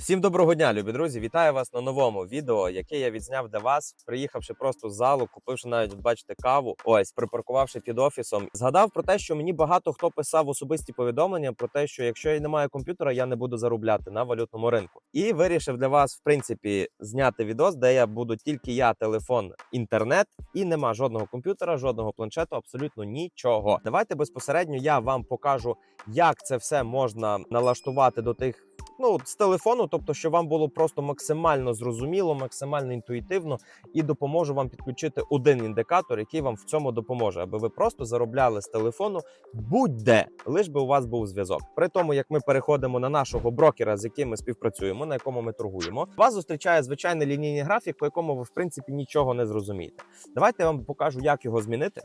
Всім доброго дня, любі друзі! Вітаю вас на новому відео, яке я відзняв для вас, приїхавши просто з залу, купивши навіть, бачите, каву. Ось припаркувавши під офісом. Згадав про те, що мені багато хто писав особисті повідомлення про те, що якщо я не маю комп'ютера, я не буду заробляти на валютному ринку. І вирішив для вас, в принципі, зняти відос, де я буду тільки я, телефон, інтернет, і нема жодного комп'ютера, жодного планшету, абсолютно нічого. Давайте безпосередньо я вам покажу, як це все можна налаштувати до тих ну з телефону, тобто, щоб вам було просто максимально зрозуміло, максимально інтуїтивно, і допоможу вам підключити один індикатор, який вам в цьому допоможе, аби ви просто заробляли з телефону будь-де, лиш би у вас був зв'язок. При тому, як ми переходимо на нашого брокера, з яким ми співпрацюємо, на якому ми торгуємо, вас зустрічає звичайний лінійний графік, по якому ви в принципі нічого не зрозумієте. Давайте я вам покажу, як його змінити.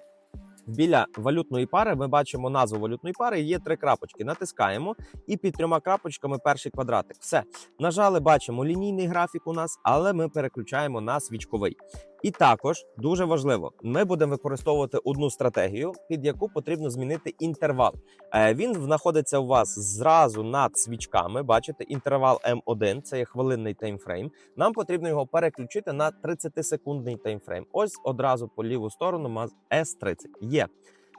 Біля валютної пари ми бачимо назву валютної пари. Є три крапочки. Натискаємо, і під трьома крапочками перший квадратик. Все нажали, бачимо лінійний графік у нас, але ми переключаємо на свічковий. І також дуже важливо, ми будемо використовувати одну стратегію, під яку потрібно змінити інтервал. Е, Він знаходиться у вас зразу над свічками. Бачите, інтервал М1, це є хвилинний таймфрейм. Нам потрібно його переключити на 30-секундний таймфрейм. Ось одразу по ліву сторону маз S30. Є.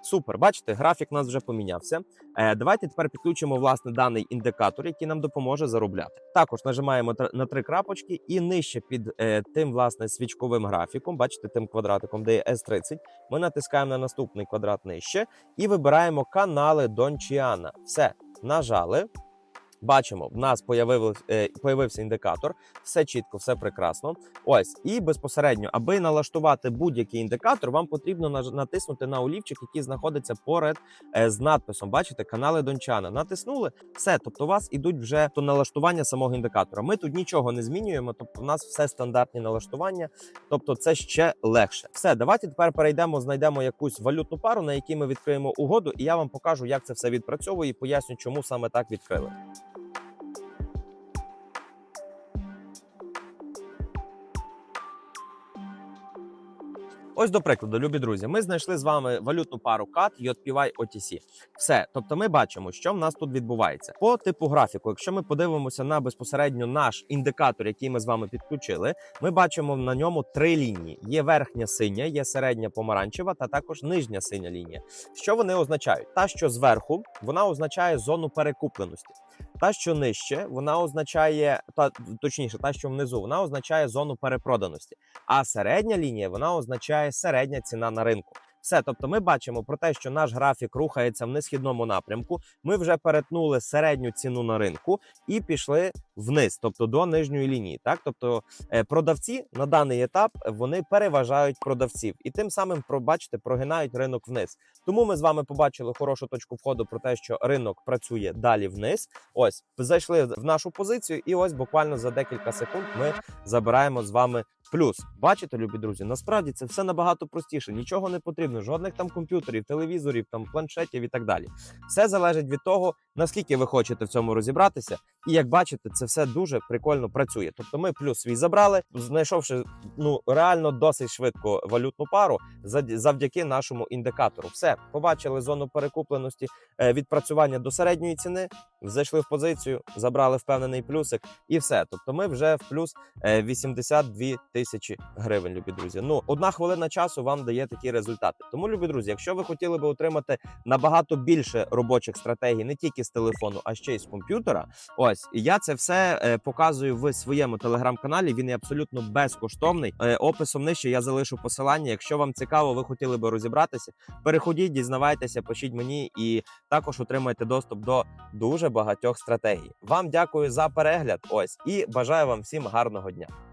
Супер, бачите, графік у нас вже помінявся. Е, давайте тепер підключимо власне даний індикатор, який нам допоможе заробляти. Також нажимаємо на три крапочки і нижче під е, тим власне свічковим графіком, бачите, тим квадратиком, де є S30, ми натискаємо на наступний квадрат нижче і вибираємо канали Дончіана. Все, нажали. Бачимо, в нас е, появився індикатор, все чітко, все прекрасно. Ось, і безпосередньо, аби налаштувати будь-який індикатор, вам потрібно натиснути на олівчик, який знаходиться поряд е, з надписом. Бачите, канали Дончана. Натиснули все. Тобто, у вас ідуть вже до налаштування самого індикатора. Ми тут нічого не змінюємо, тобто, у нас все стандартні налаштування. Тобто, це ще легше. Все, давайте тепер перейдемо, знайдемо якусь валютну пару, на якій ми відкриємо угоду, і я вам покажу, як це все відпрацьовує, і поясню, чому саме так відкрили. Ось до прикладу, любі друзі, ми знайшли з вами валютну пару CAT JPY OTC. Все, тобто, ми бачимо, що в нас тут відбувається по типу графіку. Якщо ми подивимося на безпосередньо наш індикатор, який ми з вами підключили, ми бачимо на ньому три лінії: є верхня синя, є середня помаранчева та також нижня синя лінія. Що вони означають? Та, що зверху, вона означає зону перекупленості. Та, що нижче, вона означає, та точніше, та, що внизу, вона означає зону перепроданості. А середня лінія вона означає середня ціна на ринку. Все, тобто, ми бачимо про те, що наш графік рухається в несхідному напрямку. Ми вже перетнули середню ціну на ринку і пішли вниз, тобто до нижньої лінії. Так, тобто е, продавці на даний етап вони переважають продавців і тим самим пробачте, прогинають ринок вниз. Тому ми з вами побачили хорошу точку входу про те, що ринок працює далі вниз. Ось зайшли в нашу позицію, і ось буквально за декілька секунд ми забираємо з вами плюс. Бачите, любі друзі, насправді це все набагато простіше. Нічого не потрібно, жодних там комп'ютерів, телевізорів, там планшетів і так далі. Все залежить від того, наскільки ви хочете в цьому розібратися. І як бачите, це все дуже прикольно працює. Тобто, ми плюс свій забрали, знайшовши ну реально досить швидко валютну пару завдяки нашому індикатору. Все побачили зону перекупленості, е, відпрацювання до середньої ціни. Зайшли в позицію, забрали впевнений плюсик, і все. Тобто, ми вже в плюс е, 82 тисячі гривень, любі друзі. Ну, одна хвилина часу вам дає такі результати. Тому, любі друзі, якщо ви хотіли би отримати набагато більше робочих стратегій, не тільки з телефону, а ще й з комп'ютера. Ось я це все е, показую в своєму телеграм-каналі. Він є абсолютно безкоштовний. Е, описом нижче я залишу посилання. Якщо вам цікаво, ви хотіли би розібратися, переходіть, дізнавайтеся, пишіть мені і також отримайте доступ до дуже багатьох стратегій. Вам дякую за перегляд. Ось і бажаю вам всім гарного дня.